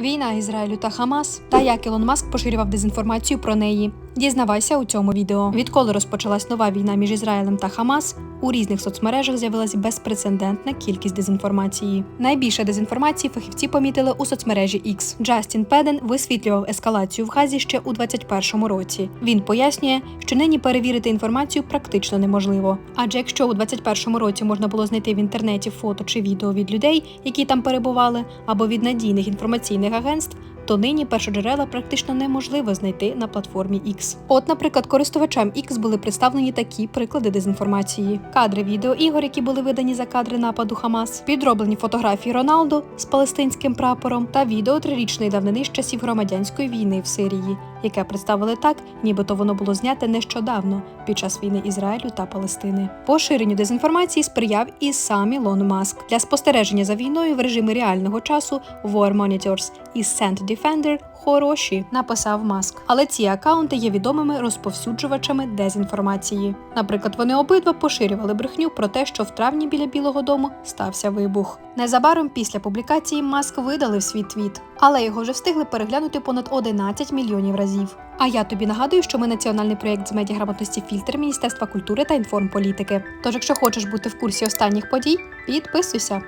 Війна Ізраїлю та Хамас та як Ілон Маск поширював дезінформацію про неї. Дізнавайся у цьому відео. Відколи розпочалась нова війна між Ізраїлем та Хамас, у різних соцмережах з'явилась безпрецедентна кількість дезінформації. Найбільше дезінформації фахівці помітили у соцмережі X. Джастін Педен висвітлював ескалацію в Газі ще у 2021 році. Він пояснює, що нині перевірити інформацію практично неможливо. Адже якщо у 2021 році можна було знайти в інтернеті фото чи відео від людей, які там перебували, або від надійних інформаційних агентств, то нині першоджерела практично неможливо знайти на платформі X. От, наприклад, користувачам X були представлені такі приклади дезінформації: кадри відеоігор, які були видані за кадри нападу Хамас, підроблені фотографії Роналду з палестинським прапором та відео трирічної давнини з часів громадянської війни в Сирії, яке представили так, нібито воно було зняте нещодавно під час війни Ізраїлю та Палестини. Поширенню дезінформації сприяв і сам Ілон Маск для спостереження за війною в режимі реального часу War Monitors і Sand Defender хороші, написав Маск. Але ці акаунти є відомими розповсюджувачами дезінформації. Наприклад, вони обидва поширювали брехню про те, що в травні біля Білого Дому стався вибух. Незабаром після публікації Маск видалив свій твіт, але його вже встигли переглянути понад 11 мільйонів разів. А я тобі нагадую, що ми національний проєкт з медіаграмотності фільтр Міністерства культури та інформполітики. Тож, якщо хочеш бути в курсі останніх подій, підписуйся.